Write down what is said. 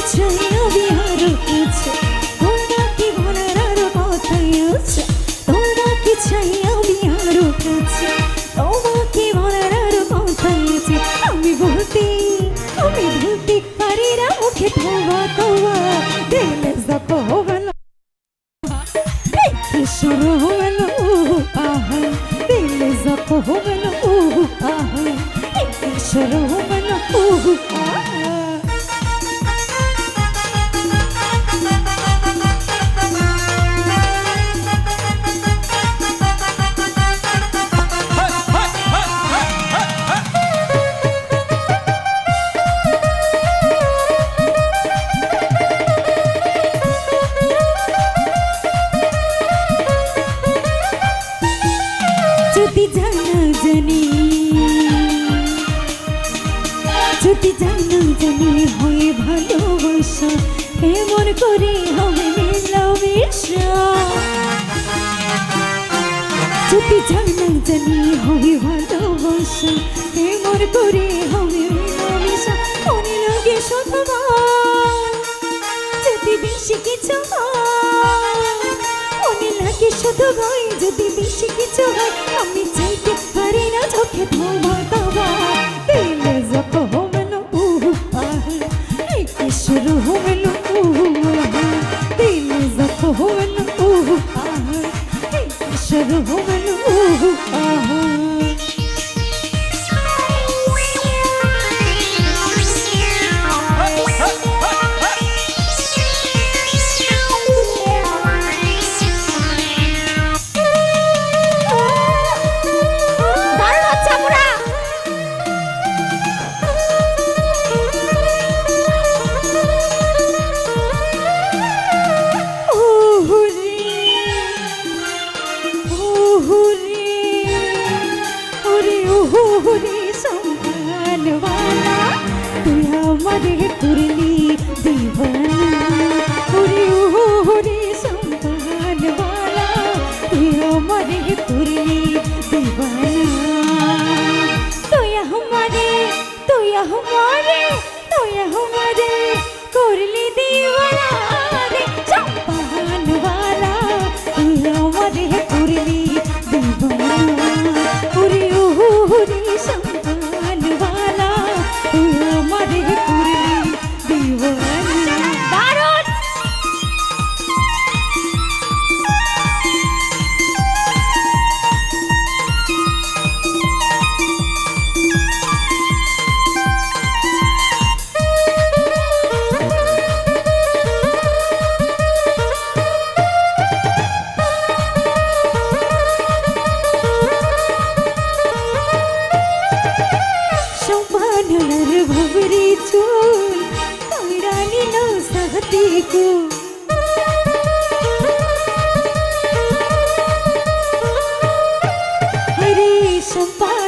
কিছু আমি আরও কিছু। তোরা কি ভোলার আরও কথাই আছে? তোরা কি চাই আমি আরও কাছে? তোমাকে ভোলার আরও কথাই আছে? আমি বলতে আমি বলতে পারি না, মুখে তোমা তোমা দিলে যাব হলো। শুরু হলো? আহা, দিলে যাব হলো। আহা শুরু হলো? আহা। যদি জানা জানি যদি জানা জানি হয়ে ভালোবাসা এমন করে হবে মেলামেশা যদি জানা জানি হবে ভালোবাসা এমন করে হবে মেলামেশা মনে লাগে শতবার যদি বেশি কিছু মনে লাগে ভয় যদি বেশি কিছু হয়, আমি চাইতে পারি না, চোখে ধোবা দাবা দিলে যত হমেন উহু, আহা এই কি শুরু হমেন উহু, আহা। দিলে যত হমেন উহু, আহা এই কি শুরু হমেন উহু, আহা। ওহুরে সম্মানওয়ালা তুই আমারে করলি দিবানা ওরে ওহুরে সম্মানওয়ালা তুই আমারে করলি দিবানা তুই আমারে তুই আমারে তুই আমারে করলি দিবানা ভবরি চুল রানী নিল সাথী কু। হরে সম্পান